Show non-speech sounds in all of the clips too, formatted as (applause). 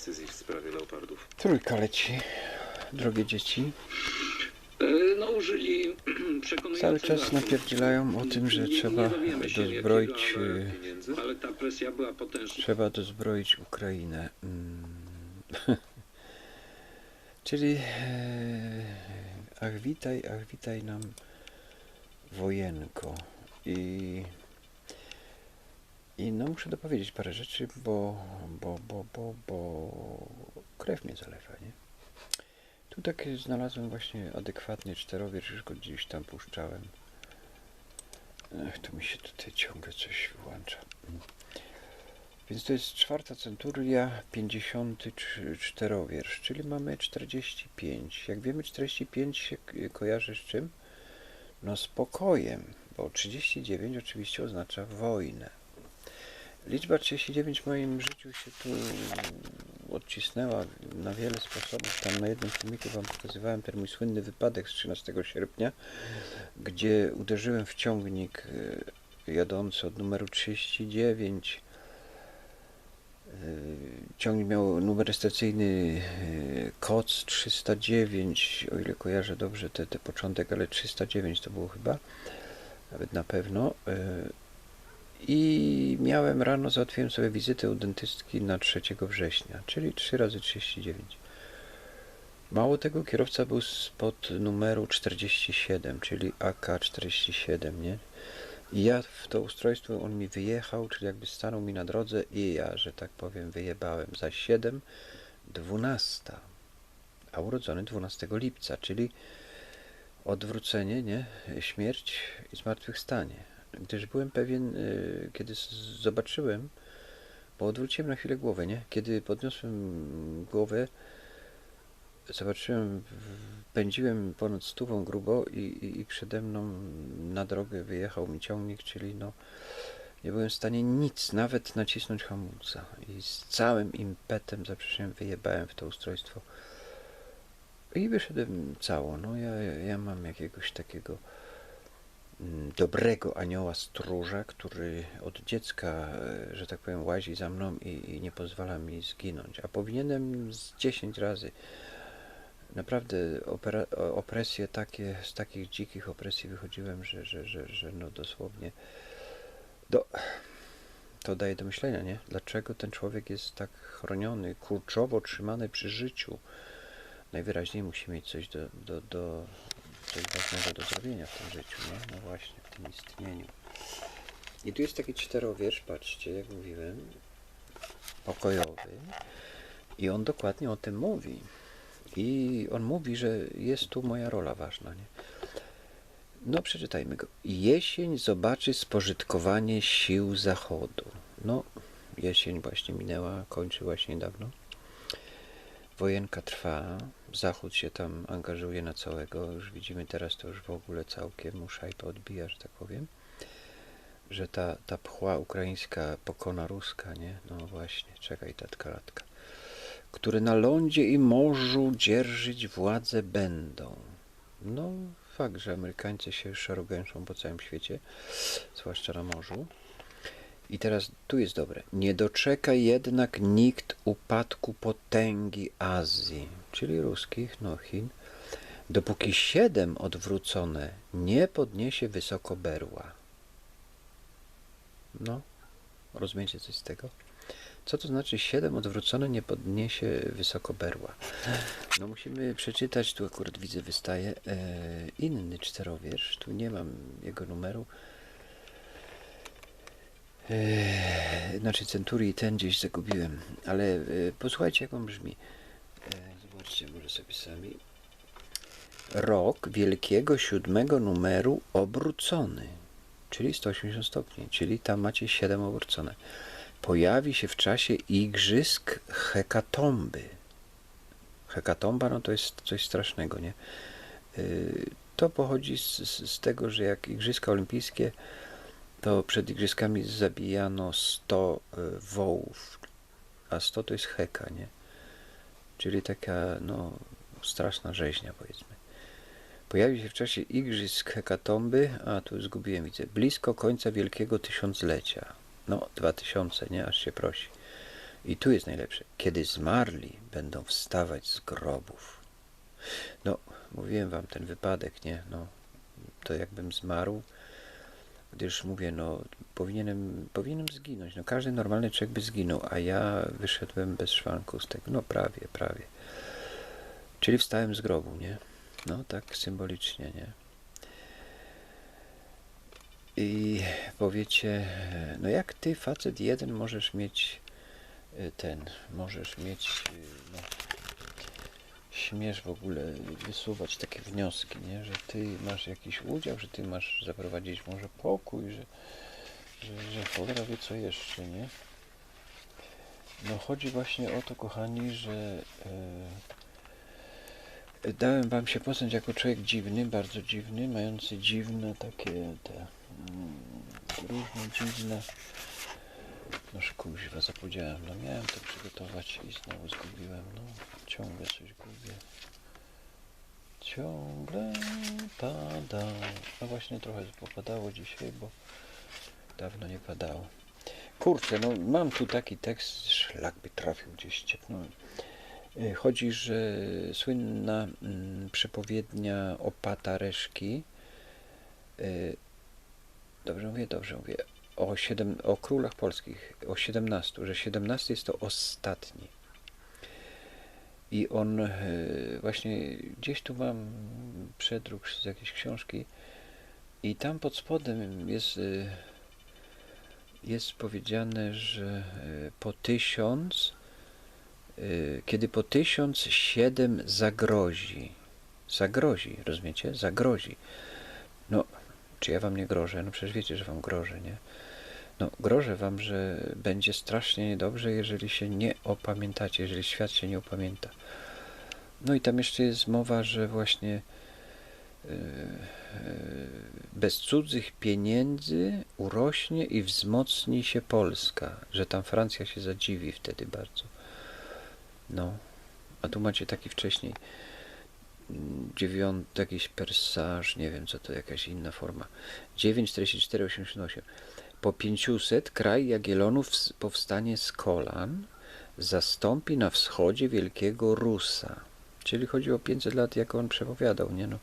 decyzji w sprawie leopardów? Trójka leci, drogie dzieci. E, No użyli (clears throat) Cały czas napierdzielają o tym, że trzeba dozbroić, jakiego, ale- Pieniędzy? Ale ta presja była potężna. trzeba dozbroić Ukrainę. Mm. (laughs) Czyli e, ach witaj, ach witaj nam wojenko. I, I no muszę dopowiedzieć parę rzeczy, bo, bo, bo, bo, bo krew mnie zalewa, nie? Tu tak znalazłem właśnie adekwatnie czterowiersz, już go gdzieś tam puszczałem. Ech, tu mi się tutaj ciągle coś wyłącza. Więc to jest czwarta centuria, 54 wiersz, czyli mamy 45. Jak wiemy, 45 się kojarzy z czym? No z pokojem, bo 39 oczywiście oznacza wojnę. Liczba 39 w moim życiu się tu odcisnęła na wiele sposobów. Tam na jednym filmiku Wam pokazywałem ten mój słynny wypadek z 13 sierpnia, gdzie uderzyłem w ciągnik e, jadący od numeru 39. E, Ciągnik miał numer rejestracyjny e, KOC 309, o ile kojarzę dobrze te, te początek, ale 309 to było chyba, nawet na pewno. I miałem rano, załatwiłem sobie wizytę u dentystki na 3 września, czyli 3 razy 39. Mało tego, kierowca był spod numeru 47, czyli AK-47, nie? I ja w to ustrojstwo, on mi wyjechał, czyli jakby stanął mi na drodze i ja, że tak powiem, wyjebałem za 7, 12, a urodzony 12 lipca, czyli odwrócenie, nie? Śmierć i zmartwychwstanie. Gdyż byłem pewien, y, kiedy zobaczyłem, bo odwróciłem na chwilę głowę, nie? Kiedy podniosłem głowę, zobaczyłem, pędziłem ponad stówą grubo i, i, i przede mną na drogę wyjechał mi ciągnik, czyli no nie byłem w stanie nic, nawet nacisnąć hamulca. I z całym impetem, zaprzeczeniem wyjebałem w to ustrojstwo. I wyszedłem cało, no ja, ja, mam jakiegoś takiego dobrego anioła stróża, który od dziecka, e, że tak powiem, łazi za mną i, i nie pozwala mi zginąć, a powinienem z 10 razy naprawdę opresje takie, z takich dzikich opresji wychodziłem, że, że, że, że no dosłownie do, to daje do myślenia, nie? Dlaczego ten człowiek jest tak chroniony, kurczowo trzymany przy życiu? Najwyraźniej musi mieć coś do, do, do coś ważnego do zrobienia w tym życiu, nie? No właśnie, w tym istnieniu. I tu jest taki czterowiersz, patrzcie, jak mówiłem, pokojowy. I on dokładnie o tym mówi. I on mówi, że jest tu moja rola ważna. Nie? No, przeczytajmy go. Jesień zobaczy spożytkowanie sił Zachodu. No, jesień właśnie minęła, kończyła się niedawno. Wojenka trwa, Zachód się tam angażuje na całego. Już widzimy teraz to już w ogóle całkiem uszajpa odbija, że tak powiem. Że ta, ta pchła ukraińska pokona ruska, nie? No właśnie, czekaj, tatka latka które na lądzie i morzu dzierżyć władzę będą. No, fakt, że Amerykańcy się szarogęszą po całym świecie, zwłaszcza na morzu. I teraz tu jest dobre. Nie doczeka jednak nikt upadku potęgi Azji, czyli ruskich, no Chin, dopóki siedem odwrócone nie podniesie wysoko berła. No, rozumiecie coś z tego? Co to znaczy 7 odwrócone nie podniesie wysoko berła? No musimy przeczytać, tu akurat widzę wystaje e, inny czterowiersz, tu nie mam jego numeru. E, znaczy centurii ten gdzieś zagubiłem, ale e, posłuchajcie jak on brzmi. E, zobaczcie może sobie sami. Rok wielkiego siódmego numeru obrócony, czyli 180 stopni, czyli tam macie 7 obrócone pojawi się w czasie igrzysk hekatomby. Hekatomba no to jest coś strasznego, nie? Yy, To pochodzi z, z, z tego, że jak igrzyska olimpijskie, to przed igrzyskami zabijano 100 y, wołów, a 100 to jest heka, nie? Czyli taka, no, straszna rzeźnia, powiedzmy. Pojawi się w czasie igrzysk hekatomby, a tu zgubiłem, widzę, blisko końca Wielkiego Tysiąclecia. No, 2000, nie? Aż się prosi. I tu jest najlepsze. Kiedy zmarli będą wstawać z grobów. No, mówiłem wam ten wypadek, nie? No, to jakbym zmarł, gdyż mówię, no, powinienem, powinienem zginąć. No, każdy normalny człowiek by zginął, a ja wyszedłem bez szwanku z tego. No, prawie, prawie. Czyli wstałem z grobu, nie? No, tak symbolicznie, nie? I powiecie, no jak ty, facet jeden, możesz mieć y, ten, możesz mieć, y, no, śmiesz w ogóle wysuwać takie wnioski, nie? Że ty masz jakiś udział, że ty masz zaprowadzić może pokój, że, że, że cholera wie co jeszcze, nie? No chodzi właśnie o to, kochani, że e, dałem wam się poznać jako człowiek dziwny, bardzo dziwny, mający dziwne takie te mm, różne dziwne Noż kuźwa, zapomniałem, no miałem to przygotować i znowu zgubiłem, no ciągle coś gubię. Ciągle pada. No właśnie trochę popadało dzisiaj, bo dawno nie padało. Kurczę, no mam tu taki tekst, szlak by trafił gdzieś ściepnąłem. Y, Chodzi, że słynna mm, przepowiednia opata reszki, y, dobrze mówię, dobrze mówię, o, siedem, o królach polskich, o 17, że 17 jest to ostatni. I on e, właśnie gdzieś tu mam przedruk z jakiejś książki i tam pod spodem jest, e, jest powiedziane, że e, po tysiąc, kiedy po tysiąc siedem zagrozi. Zagrozi, rozumiecie? Zagrozi. No, czy ja wam nie grożę? No przecież wiecie, że wam grożę, nie? No, grożę wam, że będzie strasznie niedobrze, jeżeli się nie opamiętacie, jeżeli świat się nie opamięta. No i tam jeszcze jest mowa, że właśnie yy, yy, bez cudzych pieniędzy urośnie i wzmocni się Polska, że tam Francja się zadziwi wtedy bardzo. No, a tu macie taki wcześniej mm, dziewiąty jakiś persaż, nie wiem co to, jakaś inna forma. 9,44,88. Po 500 kraj Jagiellonów s- powstanie z kolan, zastąpi na wschodzie wielkiego Rusa. Czyli chodzi o 500 lat, jak on przepowiadał, nie no.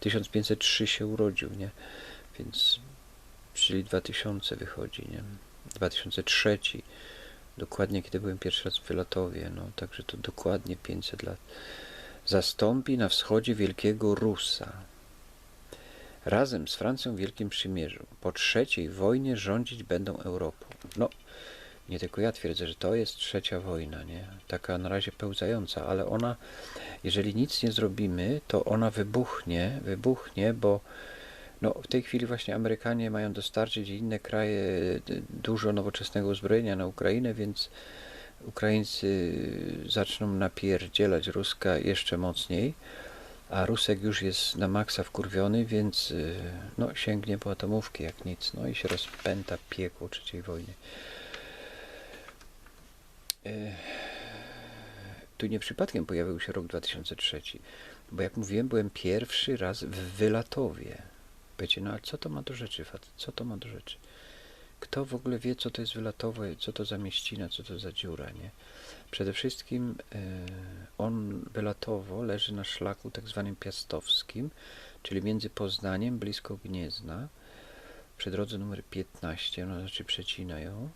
1503 się urodził, nie? Więc, czyli 2000 wychodzi, nie? 2003, dokładnie kiedy byłem pierwszy raz w Wylatowie, no. Także to dokładnie 500 lat. Zastąpi na wschodzie wielkiego Rusa razem z Francją w Wielkim Przymierzu. Po trzeciej wojnie rządzić będą Europą. No, nie tylko ja twierdzę, że to jest trzecia wojna, nie? Taka na razie pełzająca, ale ona, jeżeli nic nie zrobimy, to ona wybuchnie, wybuchnie, bo no, w tej chwili właśnie Amerykanie mają dostarczyć i inne kraje dużo nowoczesnego uzbrojenia na Ukrainę, więc Ukraińcy zaczną napierdzielać Ruska jeszcze mocniej a Rusek już jest na maksa wkurwiony, więc y, no, sięgnie po atomówki jak nic, no i się rozpęta piekło trzeciej wojny. Y, Tu nie przypadkiem pojawił się rok 2003, bo jak mówiłem, byłem pierwszy raz w Wylatowie. Powiecie, no ale co to ma do rzeczy? Co to ma do rzeczy? Kto w ogóle wie, co to jest Wylatowe, co to za mieścina, co to za dziura, nie? Przede wszystkim e, on wylatowo leży na szlaku tak zwanym piastowskim, czyli między Poznaniem, blisko Gniezna, przy drodze numer 15, no znaczy przecina ją.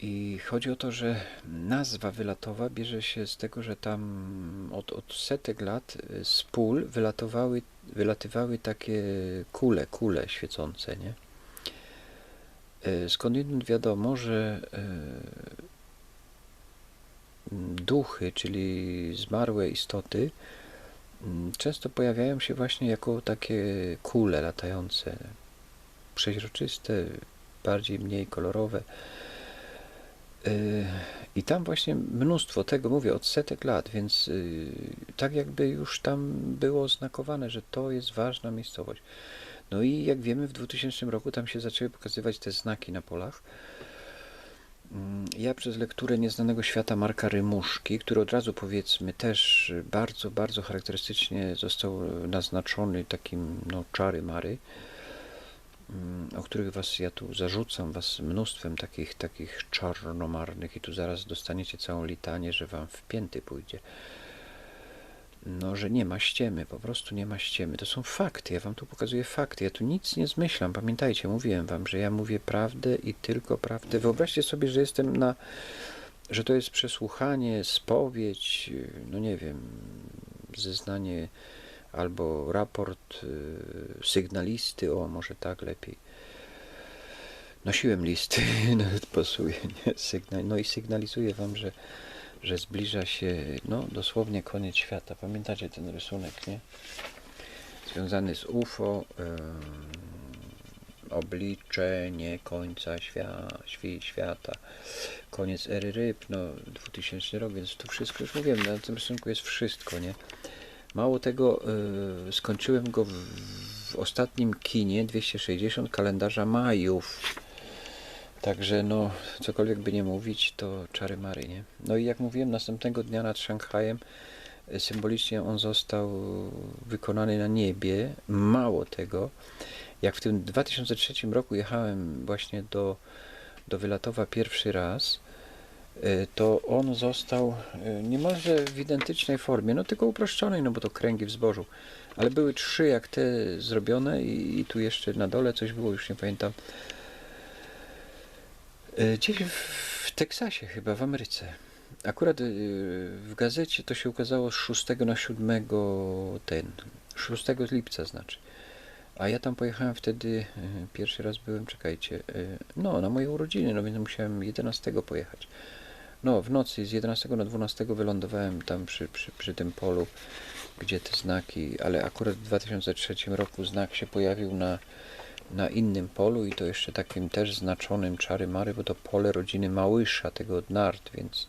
I chodzi o to, że nazwa wylatowa bierze się z tego, że tam od, od setek lat e, z pól wylatowały, wylatywały takie kule, kule świecące, nie? E, Skądinąd wiadomo, że e, duchy, czyli zmarłe istoty, często pojawiają się właśnie jako takie kule latające, przeźroczyste, bardziej mniej kolorowe. E, I tam właśnie mnóstwo tego, mówię, od setek lat, więc tak jakby już tam było oznakowane, że to jest ważna miejscowość. No i jak wiemy, w 2000 roku tam się zaczęły pokazywać te znaki na polach. Mm, Ja przez lekturę Nieznanego Świata Marka Rymuszki, który od razu powiedzmy też bardzo, bardzo charakterystycznie został naznaczony takim no, czary mary, mm, o których was ja tu zarzucam, was mnóstwem takich, takich czarnomarnych i tu zaraz dostaniecie całą litanię, że wam w pięty pójdzie. No, że nie ma ściemy, po prostu nie ma ściemy. To są fakty, ja wam tu pokazuję fakty, ja tu nic nie zmyślam. Pamiętajcie, mówiłem wam, że ja mówię prawdę i tylko prawdę. Wyobraźcie sobie, że jestem na, że to jest przesłuchanie, spowiedź, no nie wiem, zeznanie albo raport y, sygnalisty, o może tak lepiej. Nosiłem listy, (laughs) nawet pasuje, nie? Sygnal, no i sygnalizuję wam, że, że zbliża się, no dosłownie koniec świata. Pamiętacie ten rysunek, nie? Związany z UFO, ym, obliczenie końca świa, świ, świata, koniec ery ryb, no 2000 rok, więc tu wszystko, już mówiłem, na tym rysunku jest wszystko, nie? Mało tego, y, skończyłem go w, w ostatnim kinie 260 kalendarza Majów. Także no, cokolwiek by nie mówić, to czary mary, nie? No i jak mówiłem, następnego dnia nad Szanghajem y, symbolicznie on został wykonany na niebie. Mało tego, jak w tym 2003 roku jechałem właśnie do, do Wylatowa pierwszy raz, y, to on został y, niemalże w identycznej formie, no tylko uproszczonej, no bo to kręgi w zbożu. Ale były trzy jak te zrobione i, i tu jeszcze na dole coś było, już nie pamiętam. Gdzieś w Teksasie chyba, w Ameryce. Akurat y, w gazecie to się ukazało z 6 na 7 ten, 6 lipca znaczy. A ja tam pojechałem wtedy, y, pierwszy raz byłem, czekajcie, no na moje urodziny, no więc musiałem 11 pojechać. No w nocy z 11 na 12 wylądowałem tam przy, przy, przy tym polu, gdzie te znaki, ale akurat w 2003 roku znak się pojawił na, na innym polu i to jeszcze takim też znaczonym czary mary, bo to pole rodziny Małysza, tego od nart, więc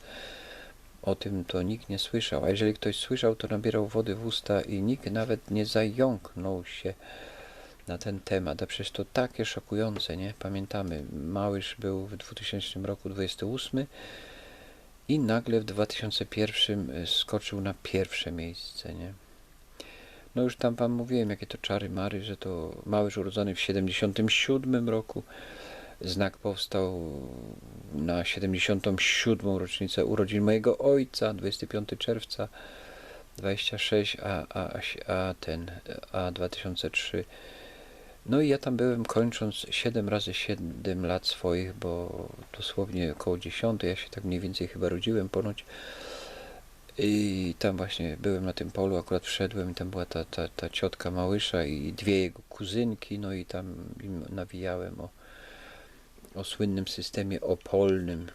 o tym to nikt nie słyszał. A jeżeli ktoś słyszał, to nabierał wody w usta i nikt nawet nie zająknął się na ten temat. A przecież to takie szokujące, nie? Pamiętamy, Małysz był w 2000 roku 28 i nagle w 2001 skoczył na pierwsze miejsce, nie? No już tam wam mówiłem, jakie to czary mary, że to Małysz urodzony w 77 roku. Znak powstał na 77. rocznicę urodzin mojego ojca, 25 czerwca 26, a, a, a ten, a 2003. No i ja tam byłem kończąc 7 razy 7 lat swoich, bo dosłownie około 10, ja się tak mniej więcej chyba rodziłem ponoć. I tam właśnie byłem na tym polu, akurat wszedłem i tam była ta, ta, ta ciotka Małysza i dwie jego kuzynki, no i tam im nawijałem o, o słynnym systemie opolnym,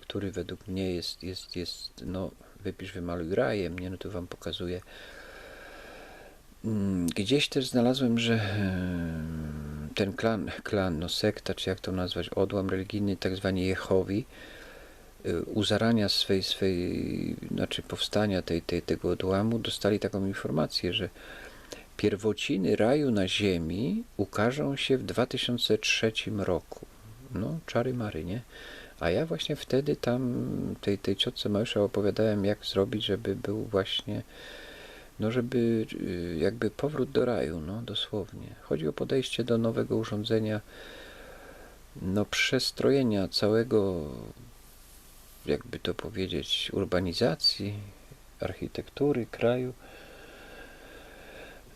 który według mnie jest, jest, jest no wypisz, wymaluj rajem, nie, no tu wam pokazuję. Mm, Gdzieś też znalazłem, że em, ten klan, klan, no sekta, czy jak to nazwać, odłam religijny, tak zwani Jehowi, u zarania swej, swej, znaczy powstania tej, tej, tego odłamu, dostali taką informację, że pierwociny raju na ziemi ukażą się w 2003 roku. No, czary mary, nie? A ja właśnie wtedy tam tej, tej ciotce Małysza opowiadałem, jak zrobić, żeby był właśnie, no żeby y, jakby powrót do raju, no dosłownie. Chodzi o podejście do nowego urządzenia, no przestrojenia całego, jakby to powiedzieć, urbanizacji, architektury kraju.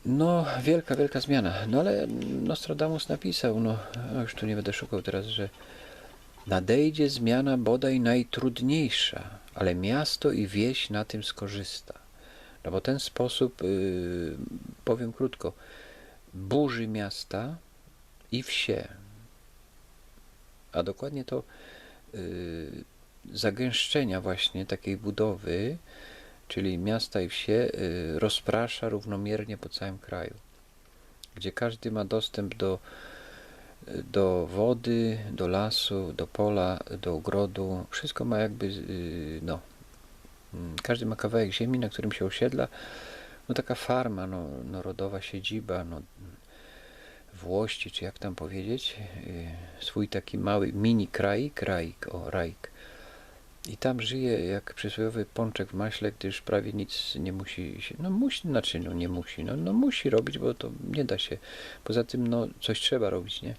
No, wielka, wielka zmiana. No ale Nostradamus napisał, no, no już tu nie będę szukał teraz, że nadejdzie zmiana bodaj najtrudniejsza, ale miasto i wieś na tym skorzysta. No bo ten sposób, yy, powiem krótko, burzy miasta i wsie. A dokładnie to yy, zagęszczenia właśnie takiej budowy, czyli miasta i wsie, yy, rozprasza równomiernie po całym kraju, gdzie każdy ma dostęp do, do wody, do lasu, do pola, do ogrodu. Wszystko ma jakby, yy, no, mm, każdy ma kawałek ziemi, na którym się osiedla. No taka farma, no, no rodowa siedziba, no, włości, czy jak tam powiedzieć, yy, swój taki mały mini kraik, kraik, o, rajk. I tam żyje jak przysłowiowy pączek w maśle, gdyż prawie nic nie musi się, no musi, znaczy no nie musi, no, no musi robić, bo to nie da się. Poza tym no coś trzeba robić, nie?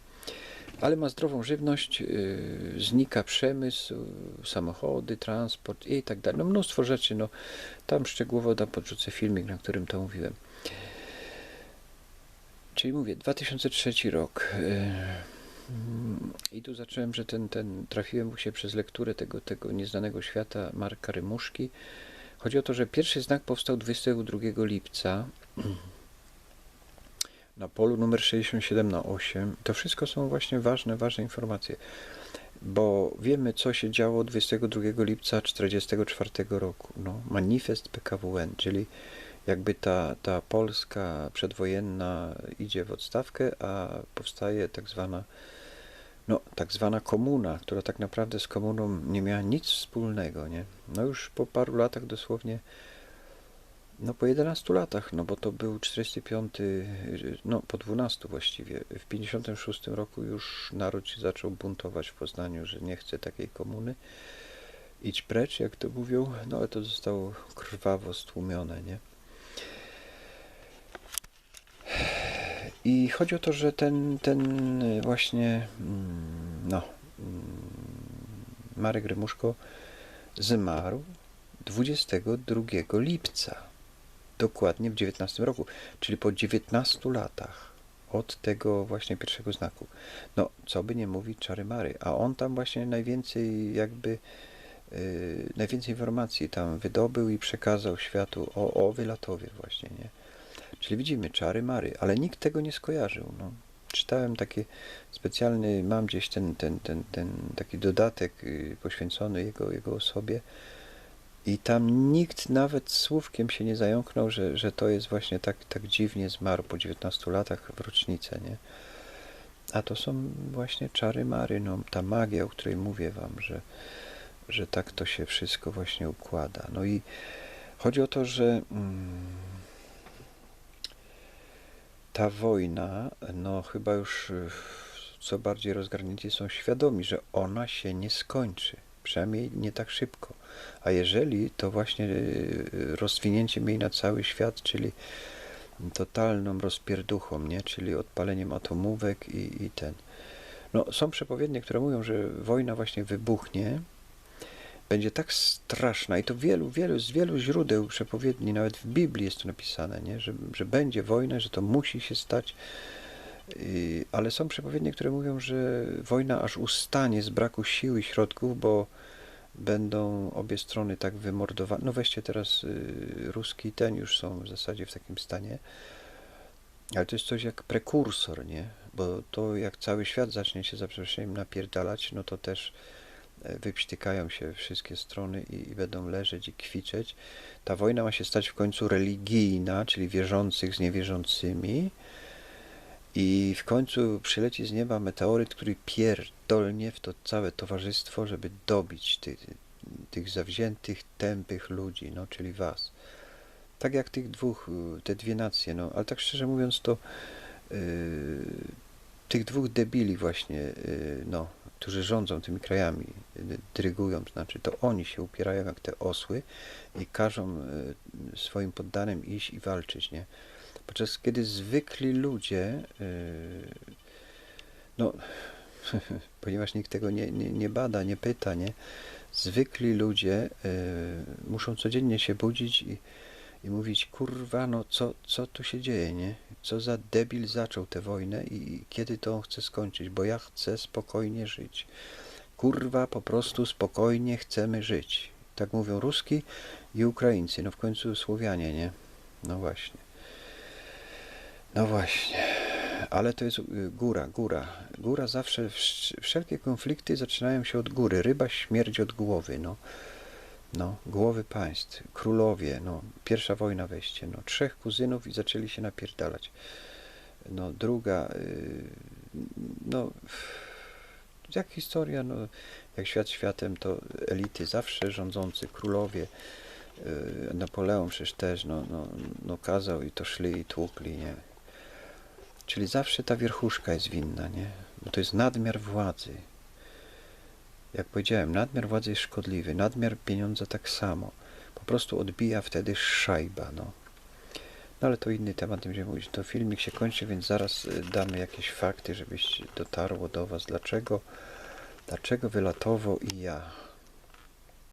ale ma zdrową żywność, yy, znika przemysł, samochody, transport i tak dalej. No mnóstwo rzeczy, no tam szczegółowo da podrzucę filmik, na którym to mówiłem. Czyli mówię, 2003 rok. Yy, I tu zacząłem, że ten, ten trafiłem się przez lekturę tego, tego nieznanego świata Marka Rymuszki. Chodzi o to, że pierwszy znak powstał 22 lipca (clears throat) na polu numer 67 na 8. To wszystko są właśnie ważne, ważne informacje, bo wiemy, co się działo 22 lipca 1944 roku. No, manifest PKWN, czyli jakby ta, ta Polska przedwojenna idzie w odstawkę, a powstaje tak zwana, no, tak zwana komuna, która tak naprawdę z komuną nie miała nic wspólnego, nie? No już po paru latach dosłownie no po 11 latach, no bo to był 45, no po 12 właściwie. W 56 roku już naród się zaczął buntować w Poznaniu, że nie chce takiej komuny. Idź precz, jak to mówią, no ale to zostało krwawo stłumione, nie? I chodzi o to, że ten, ten właśnie, mm, no, mm, Marek Rymuszko zmarł 22 lipca dokładnie w 19 roku, czyli po 19 latach od tego właśnie pierwszego znaku. No, co by nie mówić Czary Mary, a on tam właśnie najwięcej jakby yy, najwięcej informacji tam wydobył i przekazał światu o, o Wylatowie właśnie, nie? Czyli widzimy Czary Mary, ale nikt tego nie skojarzył, no. Czytałem taki specjalny, mam gdzieś ten, ten, ten, ten taki dodatek yy, poświęcony jego, jego osobie, i tam nikt nawet słówkiem się nie zająknął, że, że to jest właśnie tak, tak dziwnie zmarł po 19 latach w rocznicę, nie? A to są właśnie czary mary, no, ta magia, o której mówię wam, że, że tak to się wszystko właśnie układa. No i chodzi o to, że mm, ta wojna, no chyba już y, co bardziej rozgarnięci są świadomi, że ona się nie skończy. Przynajmniej nie tak szybko. A jeżeli, to właśnie y, rozwinięciem jej na cały świat, czyli totalną rozpierduchą, nie? czyli odpaleniem atomówek i, i ten. No, są przepowiednie, które mówią, że wojna właśnie wybuchnie, będzie tak straszna i to wielu, wielu, z wielu źródeł przepowiedni, nawet w Biblii jest to napisane, nie? Że, że będzie wojna, że to musi się stać. I, ale są przepowiednie, które mówią, że wojna aż ustanie z braku sił i środków, bo będą obie strony tak wymordowane. No weźcie teraz y, ruski ten już są w zasadzie w takim stanie. Ale to jest coś jak prekursor, nie? Bo to jak cały świat zacznie się za przeproszeniem napierdalać, no to też e, wypśtykają się wszystkie strony i, i, będą leżeć i kwiczeć. Ta wojna ma się stać w końcu religijna, czyli wierzących z niewierzącymi. I w końcu przyleci z nieba meteoryt, który pierdolnie w to całe towarzystwo, żeby dobić tych, tych zawziętych, tępych ludzi, no, czyli was. Tak jak tych dwóch, te dwie nacje, no, ale tak szczerze mówiąc, to yy, tych dwóch debili właśnie, yy, no, którzy rządzą tymi krajami, yy, dyrygują, znaczy, to oni się upierają jak te osły i każą yy, swoim poddanym iść i walczyć, nie? Podczas kiedy zwykli ludzie, yy, no, (laughs) ponieważ nikt tego nie, nie, nie bada, nie pyta, nie? Zwykli ludzie muszą codziennie się budzić i, i mówić, kurwa, no co, co tu się dzieje, nie? Co za debil zaczął tę wojnę i, kiedy to on chce skończyć, bo ja chcę spokojnie żyć. Kurwa, po prostu spokojnie chcemy żyć. Tak mówią Ruski i Ukraińcy, no w końcu Słowianie, nie? No właśnie. No właśnie, ale to jest y, góra, góra. Góra zawsze, wszelkie konflikty zaczynają się od góry. Ryba śmierdzi od głowy, no. No, głowy państw, królowie, no, pierwsza wojna wejście, no, trzech kuzynów i zaczęli się napierdalać. No, druga, yy, no, jak historia, no, jak świat światem, to elity zawsze rządzący, królowie, yy, Napoleon przecież też, no, no, no, kazał i to szli i tłukli, nie, Czyli zawsze ta wierchuszka jest winna, nie? Bo to jest nadmiar władzy. Jak powiedziałem, nadmiar władzy jest szkodliwy, nadmiar pieniądza tak samo. Po prostu odbija wtedy szajba, no. No ale to inny temat, będziemy mówić. To filmik się kończy, więc zaraz y, damy jakieś fakty, żebyś dotarło do Was, dlaczego, dlaczego wylatowo i ja.